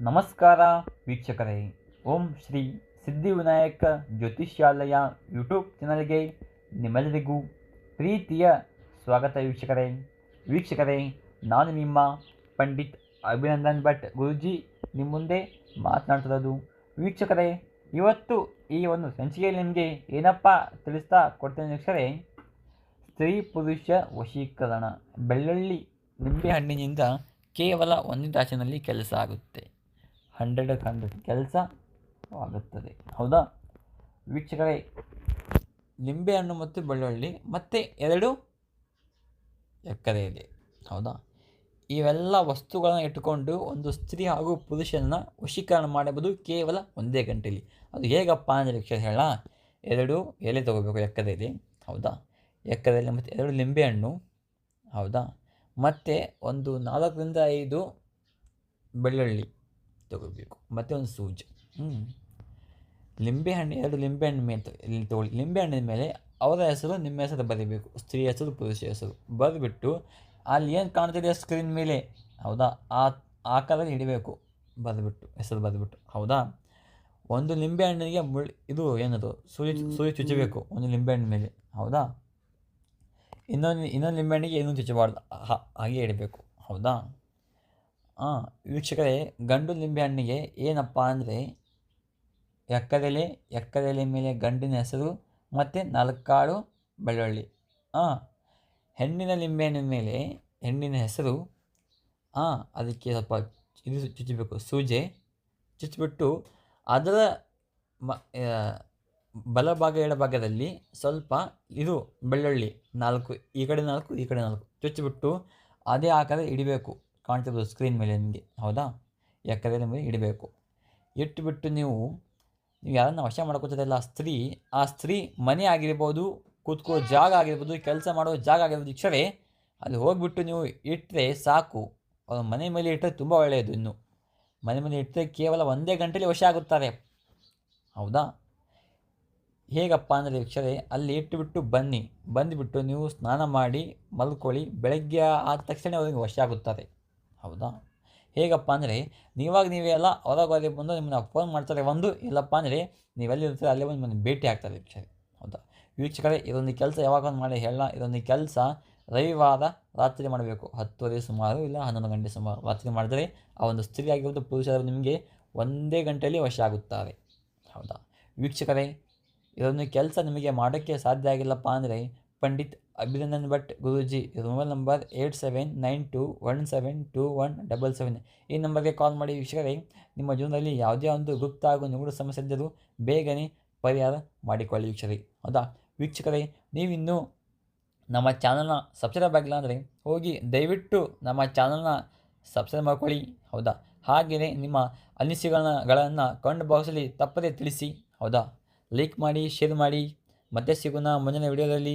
ನಮಸ್ಕಾರ ವೀಕ್ಷಕರೇ. ಓಂ ಶ್ರೀ ಸಿದ್ಧಿವಿನಾಯಕ ಜ್ಯೋತಿಷ್ಯಾಲಯ ಯೂಟ್ಯೂಬ್ ಚಾನಲ್ಗೆ ನಿಮ್ಮೆಲ್ಲರಿಗೂ ಪ್ರೀತಿಯ ಸ್ವಾಗತ ವೀಕ್ಷಕರೇ. ವೀಕ್ಷಕರೇ, ನಾನು ನಿಮ್ಮ ಪಂಡಿತ್ ಅಭಿನಂದನ್ ಭಟ್ ಗುರುಜಿ ನಿಮ್ಮ ಮುಂದೆ ಮಾತನಾಡ್ತಿರೋದು. ವೀಕ್ಷಕರೇ, ಇವತ್ತು ಈ ಒಂದು ಸಂಚಿಕೆಯಲ್ಲಿ ನಿಮಗೆ ಏನಪ್ಪ ತಿಳಿಸ್ತಾ ಕೊಡ್ತೇನೆ ವೀಕ್ಷಕರೇ, ಸ್ತ್ರೀ ಪುರುಷ ವಶೀಕರಣ. ಬೆಳ್ಳುಳ್ಳಿ ನಿಂಬೆಹಣ್ಣಿನಿಂದ ಕೇವಲ ಒಂದು ತಾಸಿನಲ್ಲಿ ಕೆಲಸ ಆಗುತ್ತೆ. ಹಂಡ್ರೆಡ್ ಹಂಡ್ರೆಡ್ ಕೆಲಸವಾಗುತ್ತದೆ ಹೌದಾ? ವೀಕ್ಷಕರೇ ನಿಂಬೆಹಣ್ಣು ಮತ್ತು ಬೆಳ್ಳುಳ್ಳಿ ಮತ್ತು ಎರಡು ಎಕ್ಕರೆ ಇದೆ. ಹೌದಾ? ಇವೆಲ್ಲ ವಸ್ತುಗಳನ್ನು ಇಟ್ಟುಕೊಂಡು ಒಂದು ಸ್ತ್ರೀ ಹಾಗೂ ಪುರುಷನ ವಶೀಕರಣ ಮಾಡಬಹುದು ಕೇವಲ ಒಂದೇ ಗಂಟೆಯಲ್ಲಿ ಅದು ಹೇಗಪ್ಪ ಅಂದರೆ ವೀಕ್ಷಕ ಹೇಳ ಎರಡು ಎಲೆ ತಗೋಬೇಕು ಎಕ್ಕರೆಯಲ್ಲಿ ಹೌದಾ? ಎಕ್ಕರೆಯಲ್ಲಿ ಮತ್ತು ಎರಡು ನಿಂಬೆಹಣ್ಣು ಹೌದಾ? ಮತ್ತು ಒಂದು ನಾಲ್ಕರಿಂದ ಐದು ಬೆಳ್ಳುಳ್ಳಿ. ತಗೋಬೇಕು. ಮತ್ತು ಒಂದು ಸೂಜಿ. ಹ್ಞೂ ಲಿಂಬೆಹಣ್ಣು ಎರಡು ಲಿಂಬೆಹಣ್ಣು ಮೇಲೆ ಇಲ್ಲಿ ತೊಗೊಳ್ಳಿ. ಲಿಂಬೆಹಣ್ಣಿನ ಮೇಲೆ ಅವರ ಹೆಸರು, ನಿಮ್ಮ ಹೆಸರು ಬರೀಬೇಕು. ಸ್ತ್ರೀ ಹೆಸರು, ಪುರುಷ ಹೆಸರು. ಬರೆದ್ಬಿಟ್ಟು ಅಲ್ಲಿ ಏನು ಕಾಣ್ತಿದೆ ಸ್ಕ್ರೀನ್ ಮೇಲೆ? ಹೌದಾ? ಆ ಆಕಾರದಲ್ಲಿ ಹಿಡಿಬೇಕು. ಬರೆದ್ಬಿಟ್ಟು, ಹೆಸರು ಬರೆದ್ಬಿಟ್ಟು. ಹೌದಾ? ಒಂದು ಲಿಂಬೆಹಣ್ಣಿಗೆ ಮುಳ್ಳು, ಇದು ಏನದು? ಸೂಜಿ ಸೂಜಿ ಚುಚ್ಚಬೇಕು ಒಂದು ಲಿಂಬೆಹಣ್ಣಿನ ಮೇಲೆ. ಹೌದಾ? ಇನ್ನೊಂದು ಇನ್ನೊಂದು ಲಿಂಬೆಹಣ್ಣಿಗೆ ಇನ್ನೊಂದು ಚುಚ್ಚಬಾರ್ದು. ಹಾಗೆ ಇಡಬೇಕು. ಹೌದಾ? ವೀಕ್ಷಕರೇ, ಗಂಡು ನಿಂಬೆಹಣ್ಣಿಗೆ ಏನಪ್ಪ ಅಂದರೆ ಎಕ್ಕದೆಲೆ ಎಕ್ಕದೆಲೆ ಮೇಲೆ ಗಂಡಿನ ಹೆಸರು ಮತ್ತು ನಾಲ್ಕಾಳು ಬೆಳ್ಳುಳ್ಳಿ. ಹಾಂ ಹೆಣ್ಣಿನ ನಿಂಬೆಹಣ್ಣಿನ ಮೇಲೆ ಹೆಣ್ಣಿನ ಹೆಸರು ಹಾಂ ಅದಕ್ಕೆ ಸ್ವಲ್ಪ ಇದು ಚುಚ್ಚಬೇಕು ಸೂಜೆ. ಚುಚ್ಚಿಬಿಟ್ಟು ಅದರ ಮ ಬಲಭಾಗ ಎಡಭಾಗದಲ್ಲಿ ಸ್ವಲ್ಪ ಇದು ಬೆಳ್ಳುಳ್ಳಿ, ನಾಲ್ಕು, ಈ ಕಡೆ ನಾಲ್ಕು, ಈ ಕಡೆ ನಾಲ್ಕು, ಚುಚ್ಚಿಬಿಟ್ಟು ಅದೇ ಆಕಾರ ಇಡಬೇಕು. ಕಾಣ್ತಿರ್ಬೋದು ಸ್ಕ್ರೀನ್ ಮೇಲೆ ನಿಮಗೆ, ಹೌದಾ? ಯಾಕಂದರೆ ನಿಮಗೆ ಇಡಬೇಕು ಇಟ್ಟುಬಿಟ್ಟು ನೀವು ನೀವು ಯಾರನ್ನ ವಶ ಮಾಡ್ಕೋತಿರಲ್ಲ ಸ್ತ್ರೀ, ಆ ಸ್ತ್ರೀ ಮನೆ ಆಗಿರ್ಬೋದು, ಕೂತ್ಕೋ ಜಾಗ ಆಗಿರ್ಬೋದು, ಕೆಲಸ ಮಾಡೋ ಜಾಗ ಆಗಿರ್ಬೋದು ಇಕ್ಷರೇ ಅಲ್ಲಿ ಹೋಗಿಬಿಟ್ಟು ನೀವು ಇಟ್ಟರೆ ಸಾಕು. ಮನೆ ಮೇಲೆ ಇಟ್ಟರೆ ತುಂಬ ಒಳ್ಳೆಯದು ಇನ್ನು. ಮನೆ ಮೇಲೆ ಇಟ್ಟರೆ ಕೇವಲ ಒಂದೇ ಗಂಟೆಲಿ ವಶ ಆಗುತ್ತಾರೆ. ಹೌದಾ? ಹೇಗಪ್ಪ ಅಂದರೆ ವೀಕ್ಷರೇ ಅಲ್ಲಿ ಇಟ್ಟುಬಿಟ್ಟು ಬನ್ನಿ. ಬಂದುಬಿಟ್ಟು ನೀವು ಸ್ನಾನ ಮಾಡಿ, ಮಲ್ಕೊಳ್ಳಿ, ಬೆಳಗ್ಗೆ ಆದ ತಕ್ಷಣ ಅವ್ರಿಗೆ ವಶ ಆಗುತ್ತಾರೆ. ಹೌದಾ? ಹೇಗಪ್ಪ ಅಂದರೆ, ನೀವಾಗ ನೀವೆಲ್ಲ ಹೊರಗೆ ಬಂದು ನಿಮ್ಮನ್ನ ಫೋನ್ ಮಾಡ್ತಾರೆ ಒಂದು, ಇಲ್ಲಪ್ಪ ಅಂದರೆ ನೀವೆಲ್ಲಿರ್ತೀರ ಅಲ್ಲೇ ಬಂದು ನಿಮ್ಮನ್ನು ಭೇಟಿ ಆಗ್ತಾರೆ ವೀಕ್ಷಕರೇ ಹೌದಾ? ವೀಕ್ಷಕರೇ, ಇದೊಂದು ಕೆಲಸ ಯಾವಾಗ ಒಂದು ಮಾಡಿ ಹೇಳ ಇದೊಂದು ಕೆಲಸ ರವಿವಾರ ರಾತ್ರಿ ಮಾಡಬೇಕು. ಹತ್ತುವರೆ ಸುಮಾರು ಇಲ್ಲ, ಹನ್ನೊಂದು ಗಂಟೆ ಸುಮಾರು ರಾತ್ರಿ ಮಾಡಿದರೆ ಆ ಒಂದು ಸ್ತ್ರೀ ಆಗಿರ್ಬೋದು ಪುರುಷರು ನಿಮಗೆ ಒಂದೇ ಗಂಟೆಯಲ್ಲಿ ವಶ ಆಗುತ್ತಾರೆ, ಹೌದಾ? ವೀಕ್ಷಕರೇ, ಇದೊಂದು ಕೆಲಸ ನಿಮಗೆ ಮಾಡೋಕ್ಕೆ ಸಾಧ್ಯ ಆಗಿಲ್ಲಪ್ಪ ಅಂದರೆ ಪಂಡಿತ್ ಅಭಿನಂದನ್ ಭಟ್, ಗುರೂಜಿ, ಇದು mobile number eight seven nine two one seven two one double seven. ಈ ನಂಬರ್ಗೆ ಕಾಲ್ ಮಾಡಿ ವೀಕ್ಷಕರೇ, ನಿಮ್ಮ ಜೀವನದಲ್ಲಿ ಯಾವುದೇ ಒಂದು ಗುಪ್ತ ಹಾಗೂ ನಿಗೂಢ ಸಮಸ್ಯೆ ಇದ್ದರೂ ಬೇಗನೆ ಪರಿಹಾರ ಮಾಡಿಕೊಳ್ಳಿ ವೀಕ್ಷಕರೇ. ಹೌದಾ? ವೀಕ್ಷಕರೇ, ನೀವಿನ್ನೂ ನಮ್ಮ ಚಾನಲ್ನ ಸಬ್ಸ್ಕ್ರೈಬ್ ಆಗಿಲ್ಲ ಅಂದರೆ ಹೋಗಿ ದಯವಿಟ್ಟು ನಮ್ಮ ಚಾನಲ್ನ ಸಬ್ಸ್ಕ್ರೈಬ್ ಮಾಡ್ಕೊಳ್ಳಿ. ಹೌದಾ? ಹಾಗೆಯೇ ನಿಮ್ಮ ಅನಿಸಿಕೆಗಳನ್ನ ಕಮೆಂಟ್ ಬಾಕ್ಸಲ್ಲಿ ತಪ್ಪದೇ ತಿಳಿಸಿ. ಹೌದಾ? ಲೈಕ್ ಮಾಡಿ ಶೇರ್ ಮಾಡಿ. ಮತ್ತೆ ಸಿಗೋಣ ಮುಂದಿನ ವಿಡಿಯೋದಲ್ಲಿ